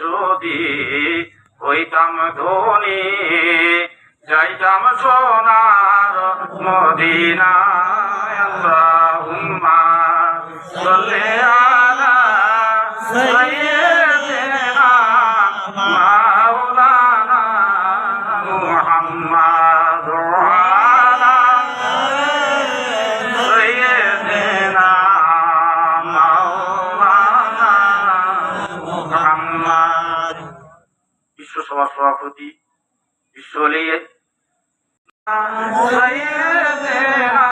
যদি হইতাম ধনী যাইতাম সোনার মদিনা আল্লাহুম্মা সাল্লি আলা সাইয়্যিদিনা মুহাম্মাদ বিশ্ব সভা সভাপতি বিশ্ব